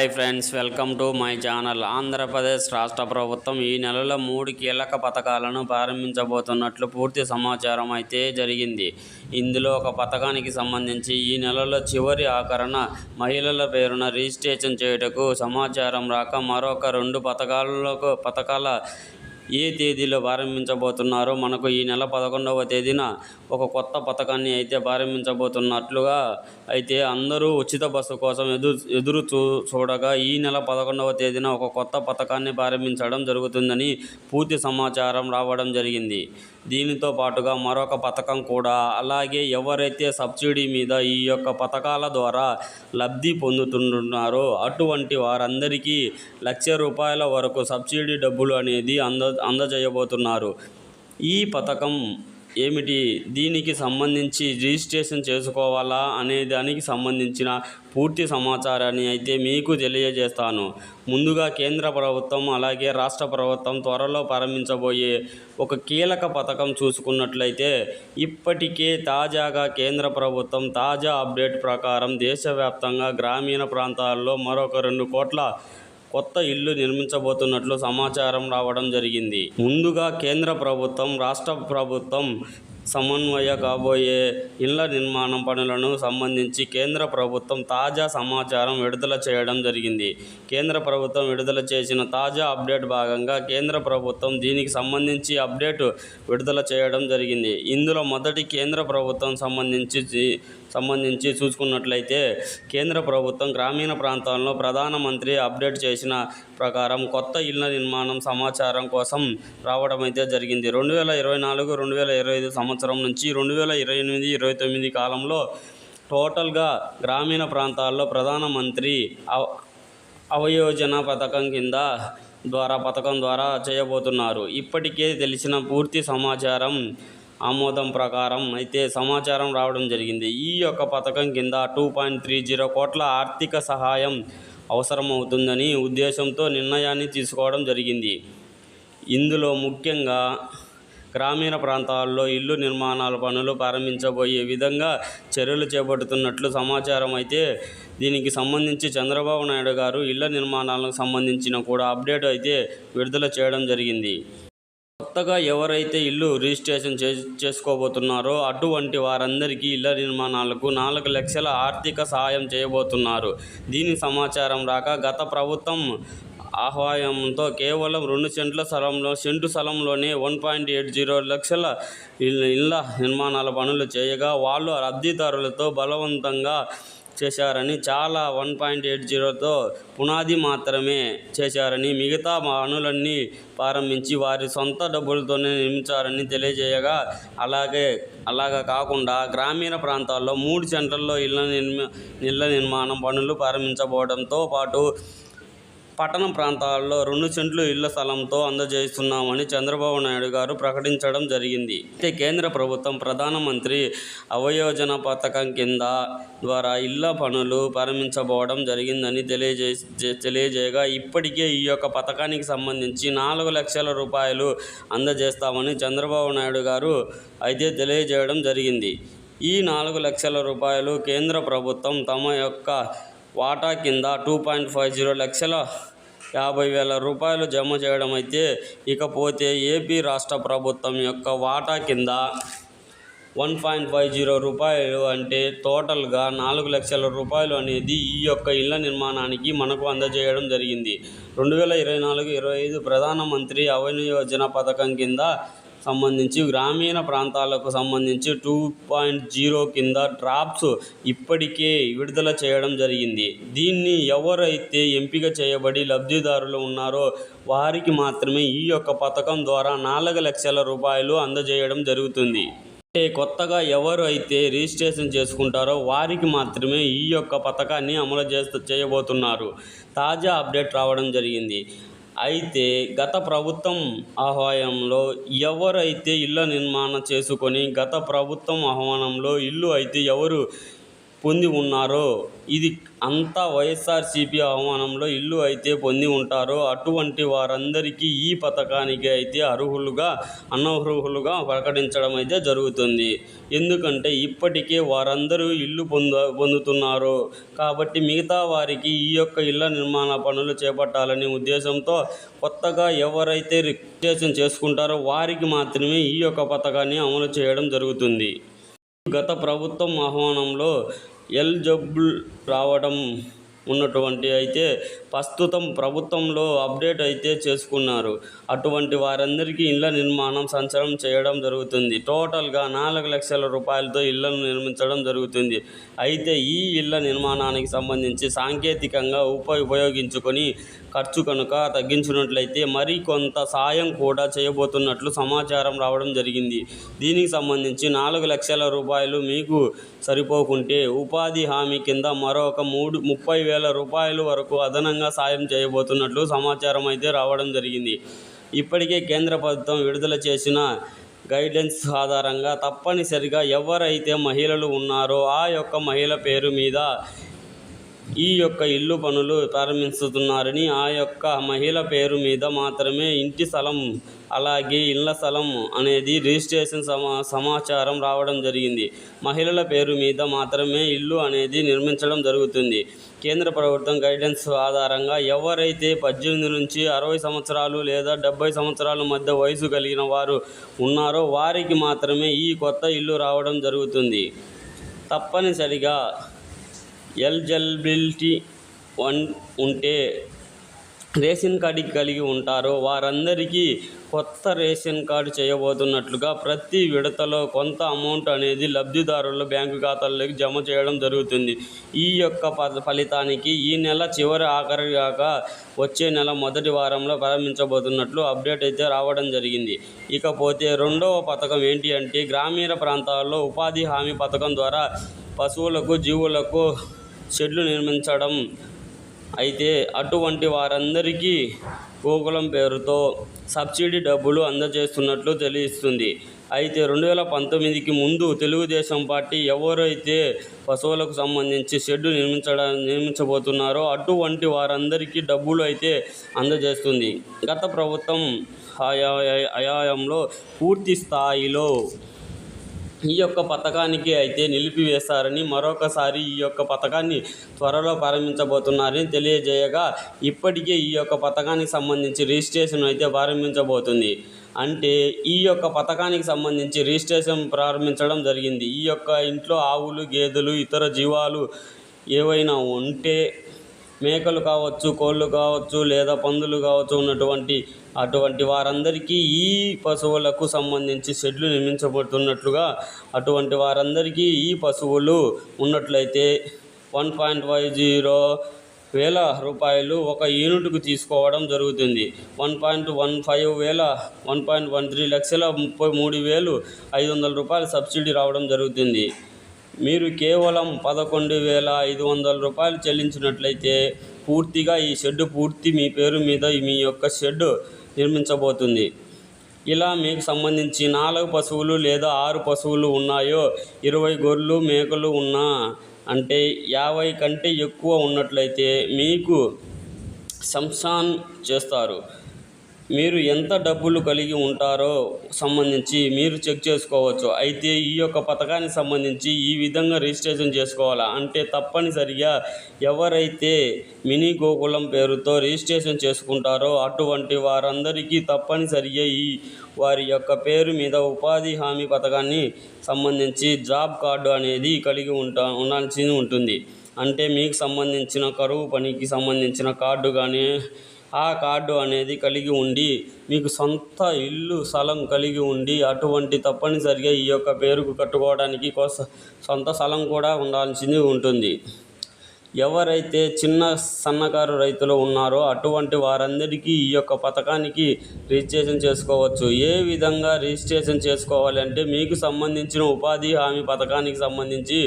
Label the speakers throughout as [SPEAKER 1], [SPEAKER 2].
[SPEAKER 1] Hi friends welcome to my channel. Andhra Pradesh రాష్ట్ర ప్రభుత్వం ఈ నెలలో మూడు కీలక పథకాలను ప్రారంభించబోతున్నట్లు పూర్తి సమాచారం అయితే జరిగింది. ఇందులో ఒక పథకానికి సంబంధించి ఈ నెలలో చివరి ఆఖరణ మహిళల పేరున రిజిస్ట్రేషన్ చేయుటకు సమాచారం రాక మరొక రెండు పథకాలకు పథకాల ఏ తేదీలో ప్రారంభించబోతున్నారో మనకు ఈ నెల పదకొండవ తేదీన ఒక కొత్త పథకాన్ని అయితే ప్రారంభించబోతున్నట్లుగా అయితే అందరూ ఉచిత బస్సు కోసం ఎదురు ఎదురు చూ చూడగా ఈ నెల పదకొండవ తేదీన ఒక కొత్త పథకాన్ని ప్రారంభించడం జరుగుతుందని పూర్తి సమాచారం రావడం జరిగింది. దీనితో పాటుగా మరొక పథకం కూడా. అలాగే ఎవరైతే సబ్సిడీ మీద ఈ యొక్క పథకాల ద్వారా లబ్ధి పొందుతున్నారో అటువంటి వారందరికీ లక్ష రూపాయల వరకు సబ్సిడీ డబ్బులు అనేది అంద అందజేయబోతున్నారు. ఈ పథకం ఏమిటి? దీనికి సంబంధించి రిజిస్ట్రేషన్ చేసుకోవాలా? అనే దానికి సంబంధించిన పూర్తి సమాచారాన్ని అయితే మీకు తెలియజేస్తాను. ముందుగా కేంద్ర ప్రభుత్వం అలాగే రాష్ట్ర ప్రభుత్వం త్వరలో ప్రారంభించబోయే ఒక కీలక పథకం చూసుకున్నట్లయితే ఇప్పటికే తాజాగా కేంద్ర ప్రభుత్వం తాజా అప్డేట్ ప్రకారం దేశవ్యాప్తంగా గ్రామీణ ప్రాంతాల్లో మరొక రెండు కోట్ల కొత్త ఇల్లు నిర్మించబోతున్నట్లు సమాచారం రావడం జరిగింది. ముందుగా కేంద్ర ప్రభుత్వం రాష్ట్ర ప్రభుత్వం సమన్వయ కాబోయే ఇళ్ళ నిర్మాణం పనులను సంబంధించి కేంద్ర ప్రభుత్వం తాజా సమాచారం విడుదల చేయడం జరిగింది. కేంద్ర ప్రభుత్వం విడుదల చేసిన తాజా అప్డేట్ భాగంగా కేంద్ర ప్రభుత్వం దీనికి సంబంధించి అప్డేట్ విడుదల చేయడం జరిగింది. ఇందులో మొదటి కేంద్ర ప్రభుత్వం సంబంధించి సంబంధించి చూసుకున్నట్లయితే కేంద్ర ప్రభుత్వం గ్రామీణ ప్రాంతాల్లో ప్రధానమంత్రి అప్డేట్ చేసిన ప్రకారం కొత్త ఇళ్ళ నిర్మాణం సమాచారం కోసం రావడం అయితే జరిగింది. రెండు వేల ఇరవై నాలుగు రెండు వేల ఇరవై ఐదు సంవత్సరం నుంచి రెండు వేల ఇరవై ఎనిమిది ఇరవై తొమ్మిది కాలంలో టోటల్గా గ్రామీణ ప్రాంతాల్లో ప్రధానమంత్రి అవ అవయోజన పథకం కింద ద్వారా పథకం ద్వారా చేయబోతున్నారు. ఇప్పటికే తెలిసిన పూర్తి సమాచారం ఆమోదం ప్రకారం అయితే సమాచారం రావడం జరిగింది. ఈ యొక్క పథకం కింద టూ పాయింట్ త్రీ జీరో కోట్ల ఆర్థిక సహాయం అవసరమవుతుందని ఉద్దేశంతో నిర్ణయాన్ని తీసుకోవడం జరిగింది. ఇందులో ముఖ్యంగా గ్రామీణ ప్రాంతాల్లో ఇల్లు నిర్మాణాల పనులు ప్రారంభించబోయే విధంగా చర్యలు చేపడుతున్నట్లు సమాచారం అయితే దీనికి సంబంధించి చంద్రబాబు నాయుడు గారు ఇళ్ళ నిర్మాణాలకు సంబంధించిన కూడా అప్డేట్ అయితే విడుదల చేయడం జరిగింది. కొత్తగా ఎవరైతే ఇల్లు రిజిస్ట్రేషన్ చే చేసుకోబోతున్నారో అటువంటి వారందరికీ ఇళ్ళ నిర్మాణాలకు నాలుగు లక్షల ఆర్థిక సహాయం చేయబోతున్నారు. దీని సమాచారం రాక గత ప్రభుత్వం ఆహ్వానంతో కేవలం రెండు సెంట్ల స్థలంలో సెంటు స్థలంలోనే వన్ పాయింట్ ఎయిట్ జీరో లక్షల ఇళ్ళ ఇళ్ళ నిర్మాణాల పనులు చేయగా వాళ్ళు లబ్ధిదారులతో బలవంతంగా చేశారని చాలా వన్ పాయింట్ ఎయిట్ జీరోతో పునాది మాత్రమే చేశారని మిగతా పనులన్నీ ప్రారంభించి వారి సొంత డబ్బులతోనే నిర్మించారని తెలియజేయగా అలాగే అలాగా కాకుండా గ్రామీణ ప్రాంతాల్లో మూడు సెంటర్లో ఇళ్ళ నిర్మ ఇళ్ళ నిర్మాణం పనులు ప్రారంభించబోవడంతో పాటు పట్టణ ప్రాంతాల్లో రెండు సెంట్లు ఇళ్ళ స్థలంతో అందజేస్తున్నామని చంద్రబాబు నాయుడు గారు ప్రకటించడం జరిగింది. అయితే కేంద్ర ప్రభుత్వం ప్రధానమంత్రి అవయోజన పథకం కింద ద్వారా ఇళ్ళ పనులు ప్రారంభించబోవడం జరిగిందని తెలియజే తెలియజేయగా ఇప్పటికే ఈ యొక్క పథకానికి సంబంధించి నాలుగు లక్షల రూపాయలు అందజేస్తామని చంద్రబాబు నాయుడు గారు అయితే తెలియజేయడం జరిగింది. ఈ నాలుగు లక్షల రూపాయలు కేంద్ర ప్రభుత్వం తమ యొక్క వాటా కింద టూ పాయింట్ ఫైవ్ జీరో లక్షల యాభై వేల రూపాయలు జమ చేయడం అయితే ఇకపోతే ఏపీ రాష్ట్ర ప్రభుత్వం యొక్క వాటా కింద వన్ పాయింట్ ఫైవ్ జీరో రూపాయలు అంటే టోటల్గా నాలుగు లక్షల రూపాయలు అనేది ఈ యొక్క ఇళ్ళ నిర్మాణానికి మనకు అందజేయడం జరిగింది. రెండు వేల ఇరవై నాలుగు ఇరవై ఐదు ప్రధానమంత్రి అవని యోజన పథకం కింద సంబంధించి గ్రామీణ ప్రాంతాలకు సంబంధించి టూ పాయింట్ జీరో కింద డ్రాప్స్ ఇప్పటికే విడుదల చేయడం జరిగింది. దీన్ని ఎవరైతే ఎంపిక చేయబడి లబ్ధిదారులు ఉన్నారో వారికి మాత్రమే ఈ యొక్క పథకం ద్వారా నాలుగు లక్షల రూపాయలు అందజేయడం జరుగుతుంది. అంటే కొత్తగా ఎవరు అయితే రిజిస్ట్రేషన్ చేసుకుంటారో వారికి మాత్రమే ఈ యొక్క పథకాన్ని అమలు చేస్తూ చేయబోతున్నారు. తాజా అప్డేట్ రావడం జరిగింది. అయితే గత ప్రభుత్వం ఆహ్వానంలో ఎవరైతే ఇళ్ళ నిర్మాణం చేసుకొని గత ప్రభుత్వం ఆహ్వానంలో ఇల్లు అయితే ఎవరు పొంది ఉన్నారో ఇది అంతా వైఎస్ఆర్సీపీ ఆహ్వానంలో ఇల్లు అయితే పొంది ఉంటారో అటువంటి వారందరికీ ఈ పథకానికి అయితే అర్హులుగా అనర్హులుగా ప్రకటించడం అయితే జరుగుతుంది. ఎందుకంటే ఇప్పటికే వారందరూ ఇల్లు పొంద పొందుతున్నారు. కాబట్టి మిగతా వారికి ఈ యొక్క ఇళ్ళ నిర్మాణ పనులు చేపట్టాలనే ఉద్దేశంతో కొత్తగా ఎవరైతే రిజిస్ట్రేషన్ చేసుకుంటారో వారికి మాత్రమే ఈ యొక్క పథకాన్ని అమలు చేయడం జరుగుతుంది. గత ప్రభుత్వం ఆహ్వానంలో ఎల్జబుల్ రావడం ఉన్నటువంటి అయితే ప్రస్తుతం ప్రభుత్వంలో అప్డేట్ అయితే చేసుకున్నారు. అటువంటి వారందరికీ ఇళ్ళ నిర్మాణం సంచలనం చేయడం జరుగుతుంది. టోటల్గా నాలుగు లక్షల రూపాయలతో ఇళ్ళను నిర్మించడం జరుగుతుంది. అయితే ఈ ఇళ్ళ నిర్మాణానికి సంబంధించి సాంకేతికంగా ఉప ఉపయోగించుకొని ఖర్చు కనుక తగ్గించినట్లయితే మరి కొంత సాయం కూడా చేయబోతున్నట్లు సమాచారం రావడం జరిగింది. దీనికి సంబంధించి నాలుగు లక్షల రూపాయలు మీకు సరిపోకుంటే ఉపాధి హామీ కింద మరొక మూడు ముప్పై వేల రూపాయల వరకు అదనంగా సాయం చేయబోతున్నట్లు సమాచారం అయితే రావడం జరిగింది. ఇప్పటికే కేంద్ర ప్రభుత్వం విడుదల చేసిన గైడ్లైన్స్ ఆధారంగా తప్పనిసరిగా ఎవరైతే మహిళలు ఉన్నారో ఆ యొక్క మహిళ పేరు మీద ఈ యొక్క ఇల్లు పనులు ప్రారంభిస్తున్నారని ఆ యొక్క మహిళ పేరు మీద మాత్రమే ఇంటి స్థలం అలాగే ఇళ్ళ స్థలం అనేది రిజిస్ట్రేషన్ సమా సమాచారం రావడం జరిగింది. మహిళల పేరు మీద మాత్రమే ఇల్లు అనేది నిర్మించడం జరుగుతుంది. కేంద్ర ప్రభుత్వం గైడెన్స్ ఆధారంగా ఎవరైతే పద్దెనిమిది నుంచి అరవై సంవత్సరాలు లేదా డెబ్బై సంవత్సరాల మధ్య వయసు కలిగిన వారు ఉన్నారో వారికి మాత్రమే ఈ కొత్త ఇల్లు రావడం జరుగుతుంది. తప్పనిసరిగా ఎలిజిబిలిటీ వన్ ఉంటే రేషన్ కార్డు కలిగి ఉంటారో వారందరికీ కొత్త రేషన్ కార్డు చేయబోతున్నట్లుగా ప్రతి విడతలో కొంత అమౌంట్ అనేది లబ్ధిదారుల బ్యాంకు ఖాతాల్లోకి జమ చేయడం జరుగుతుంది. ఈ యొక్క ఫలితానికి ఈ నెల చివరి ఆఖరి కాక వచ్చే నెల మొదటి వారంలో ప్రారంభించబోతున్నట్లు అప్డేట్ అయితే రావడం జరిగింది. ఇకపోతే రెండవ పథకం ఏంటి అంటే గ్రామీణ ప్రాంతాల్లో ఉపాధి హామీ పథకం ద్వారా పశువులకు జీవులకు షెడ్లు నిర్మించడం అయితే అటువంటి వారందరికీ గోకులం పేరుతో సబ్సిడీ డబ్బులు అందజేస్తున్నట్లు తెలుస్తుంది. అయితే రెండు వేల పంతొమ్మిదికి ముందు తెలుగుదేశం పార్టీ ఎవరైతే పశువులకు సంబంధించి షెడ్డు నిర్మించడం నిర్మించబోతున్నారో అటువంటి వారందరికీ డబ్బులు అయితే అందజేస్తుంది. గత ప్రభుత్వం హయా హయాంలో పూర్తి స్థాయిలో ఈ యొక్క పథకానికి అయితే నిలిపివేస్తారని మరొకసారి ఈ యొక్క పథకాన్ని త్వరలో ప్రారంభించబోతున్నారని తెలియజేయగా ఇప్పటికే ఈ యొక్క పథకానికి సంబంధించి రిజిస్ట్రేషన్ అయితే ప్రారంభించబోతుంది. అంటే ఈ యొక్క పథకానికి సంబంధించి రిజిస్ట్రేషన్ ప్రారంభించడం జరిగింది. ఈ యొక్క ఇంట్లో ఆవులు గేదెలు ఇతర జీవాలు ఏవైనా ఉంటే మేకలు కావచ్చు కోళ్ళు కావచ్చు లేదా పందులు కావచ్చు ఉన్నటువంటి అటువంటి వారందరికీ ఈ పశువులకు సంబంధించి షెడ్లు నిర్మించబడుతున్నట్లుగా అటువంటి వారందరికీ ఈ పశువులు ఉన్నట్లయితే వన్ పాయింట్ ఫైవ్ జీరో వేల రూపాయలు ఒక యూనిట్కు తీసుకోవడం జరుగుతుంది. వన్ పాయింట్ వన్ ఫైవ్ వేల వన్ పాయింట్ వన్ త్రీ లక్షల ముప్పై మూడు వేలు ఐదు వందల రూపాయల సబ్సిడీ రావడం జరుగుతుంది. మీరు కేవలం పదకొండు వేల ఐదు వందల రూపాయలు చెల్లించినట్లయితే పూర్తిగా ఈ షెడ్ పూర్తి మీ పేరు మీద మీ యొక్క షెడ్ నిర్మించబోతుంది. ఇలా మీకు సంబంధించి నాలుగు పశువులు లేదా ఆరు పశువులు ఉన్నాయో ఇరవై గొర్రెలు మేకలు ఉన్నా అంటే యాభై కంటే ఎక్కువ ఉన్నట్లయితే మీకు సంసాన్ చేస్తారు. మీరు ఎంత డబ్బులు కలిగి ఉంటారో సంబంధించి మీరు చెక్ చేసుకోవచ్చు. అయితే ఈ యొక్క పథకానికి సంబంధించి ఈ విధంగా రిజిస్ట్రేషన్ చేసుకోవాలా? అంటే తప్పనిసరిగా ఎవరైతే మినీ గోకులం పేరుతో రిజిస్ట్రేషన్ చేసుకుంటారో అటువంటి వారందరికీ తప్పనిసరిగా ఈ వారి యొక్క పేరు మీద ఉపాధి హామీ పథకాన్ని సంబంధించి జాబ్ కార్డు అనేది కలిగి ఉంటా ఉండాల్సి ఉంటుంది. అంటే మీకు సంబంధించిన కరువు పనికి సంబంధించిన కార్డు కానీ ఆ కార్డు అనేది కలిగి ఉండి మీకు సొంత ఇల్లు స్థలం కలిగి ఉండి అటువంటి తప్పనిసరిగా ఈ యొక్క పేరుకు కట్టుకోవడానికి కోస సొంత స్థలం కూడా ఉండాల్సింది ఉంటుంది. ఎవరైతే చిన్న సన్నకారు రైతులు ఉన్నారో అటువంటి వారందరికీ ఈ యొక్క పథకానికి రిజిస్ట్రేషన్ చేసుకోవచ్చు. ఏ విధంగా రిజిస్ట్రేషన్ చేసుకోవాలంటే మీకు సంబంధించిన ఉపాధి హామీ పథకానికి సంబంధించి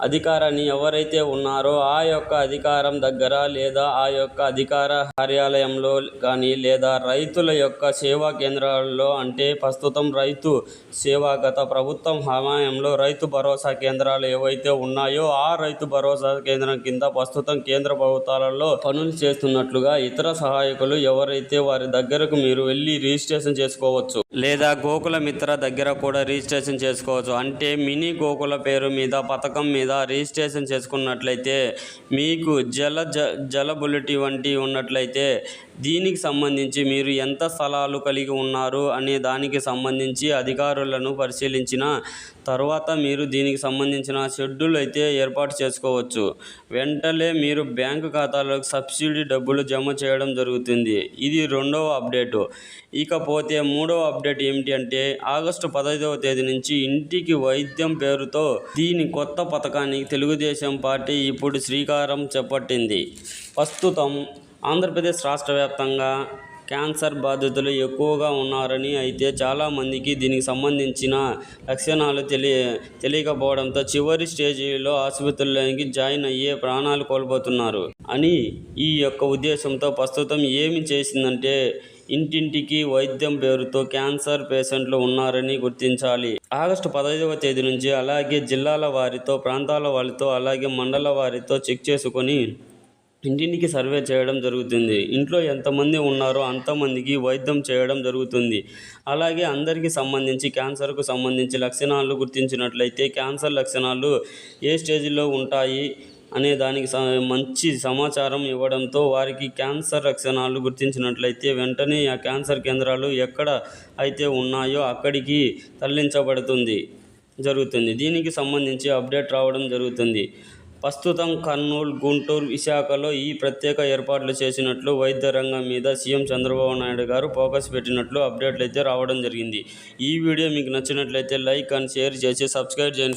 [SPEAKER 1] అధికారాన్ని ఎవరైతే ఉన్నారో ఆ యొక్క అధికారం దగ్గర లేదా ఆ యొక్క అధికార కార్యాలయంలో కానీ లేదా రైతుల యొక్క సేవా కేంద్రాల్లో అంటే ప్రస్తుతం రైతు సేవా గత ప్రభుత్వం హమాయంలో రైతు భరోసా కేంద్రాలు ఏవైతే ఉన్నాయో ఆ రైతు భరోసా కేంద్రం కింద ప్రస్తుతం కేంద్ర ప్రభుత్వాలలో పనులు చేస్తున్నట్లుగా ఇతర సహాయకులు ఎవరైతే వారి దగ్గరకు మీరు వెళ్ళి రిజిస్ట్రేషన్ చేసుకోవచ్చు లేదా గోకుల మిత్ర దగ్గర కూడా రిజిస్ట్రేషన్ చేసుకోవచ్చు. అంటే మినీ గోకుల పేరు మీద పథకం మీద రిజిస్ట్రేషన్ చేసుకున్నట్లయితే మీకు జల జ జల వంటి ఉన్నట్లయితే దీనికి సంబంధించి మీరు ఎంత స్థలాలు కలిగి ఉన్నారు అనే దానికి సంబంధించి అధికారులను పరిశీలించిన తర్వాత మీరు దీనికి సంబంధించిన షెడ్యూల్ అయితే ఏర్పాటు చేసుకోవచ్చు. వెంటనే మీరు బ్యాంకు ఖాతాలోకి సబ్సిడీ డబ్బులు జమ చేయడం జరుగుతుంది. ఇది రెండవ అప్డేటు. ఇకపోతే మూడవ అప్డేట్ ఏమిటి అంటే ఆగస్టు పదహైదవ తేదీ నుంచి ఇంటికి వైద్యం పేరుతో దీని కొత్త పథకం పథకానికి తెలుగుదేశం పార్టీ ఇప్పుడు శ్రీకారం చేపట్టింది. ప్రస్తుతం ఆంధ్రప్రదేశ్ రాష్ట్ర వ్యాప్తంగా క్యాన్సర్ బాధితులు ఎక్కువగా ఉన్నారని అయితే చాలామందికి దీనికి సంబంధించిన లక్షణాలు తెలియ తెలియకపోవడంతో చివరి స్టేజీలో ఆసుపత్రులకి జాయిన్ అయ్యే ప్రాణాలు కోల్పోతున్నారు. అని ఈ యొక్క ఉద్దేశంతో ప్రస్తుతం ఏమి చేసిందంటే ఇంటింటికి వైద్యం పేరుతో క్యాన్సర్ పేషెంట్లు ఉన్నారని గుర్తించాలి. ఆగస్టు పదహైదవ తేదీ నుంచి అలాగే జిల్లాల వారితో ప్రాంతాల వారితో అలాగే మండల వారితో చెక్ చేసుకొని ఇంటింటికి సర్వే చేయడం జరుగుతుంది. ఇంట్లో ఎంతమంది ఉన్నారో అంతమందికి వైద్యం చేయడం జరుగుతుంది. అలాగే అందరికీ సంబంధించి క్యాన్సర్కు సంబంధించి లక్షణాలు గుర్తించినట్లయితే క్యాన్సర్ లక్షణాలు ఏ స్టేజ్లో ఉంటాయి? అనే దానికి మంచి సమాచారం ఇవ్వడంతో వారికి క్యాన్సర్ లక్షణాలు గుర్తించినట్లయితే వెంటనే ఆ క్యాన్సర్ కేంద్రాలు ఎక్కడ అయితే ఉన్నాయో అక్కడికి తరలించబడుతుంది జరుగుతుంది. దీనికి సంబంధించి అప్డేట్ రావడం జరుగుతుంది. ప్రస్తుతం కర్నూలు గుంటూరు విశాఖలో ఈ ప్రత్యేక ఏర్పాట్లు చేసినట్లు వైద్య రంగం మీద సీఎం చంద్రబాబు నాయుడు గారు ఫోకస్ పెట్టినట్లు అప్డేట్లు అయితే రావడం జరిగింది. ఈ వీడియో మీకు నచ్చినట్లయితే లైక్ అండ్ షేర్ చేసి సబ్స్క్రైబ్ చేయండి ఫ్రెండ్స్.